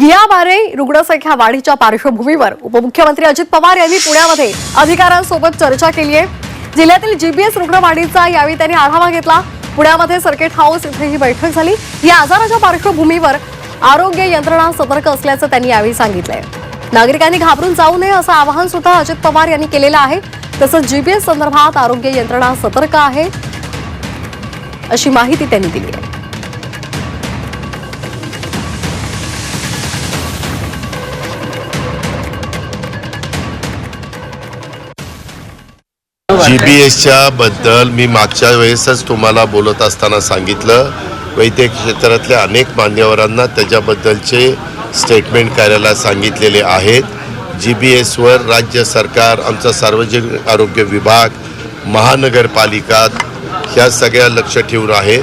गियाबारे रुग्णसंख्या वाढीच्या पार्श्वभूमीवर उपमुख्यमंत्री अजित पवार यांनी पुण्यामध्ये अधिकाऱ्यांसोबत चर्चा केली आहे. जिल्ह्यातील जीबीएस रुग्णवाढीचा यावेळी त्यांनी आढावा घेतला. पुण्यामध्ये सर्किट हाऊस इथे ही बैठक झाली. या आजाराच्या पार्श्वभूमीवर आरोग्य यंत्रणा सतर्क असल्याचं त्यांनी यावेळी सांगितलंय. नागरिकांनी घाबरून जाऊ नये असं आवाहन सुद्धा अजित पवार यांनी केलेलं आहे. तसंच जीबीएस संदर्भात आरोग्य यंत्रणा सतर्क आहे अशी माहिती त्यांनी दिली आहे. जी बी एसच्या बद्दल मी मागच्या वेळेसच तुम्हाला बोलत असताना सांगितलं. वैद्यक क्षेत्रातल्या अनेक मान्यवरांना त्याच्याबद्दलचे स्टेटमेंट करायला सांगितलेले आहेत. जी बी एसवर राज्य सरकार आमचा सार्वजनिक आरोग्य विभाग महानगरपालिका ह्या सगळ्या लक्ष ठेवून आहे.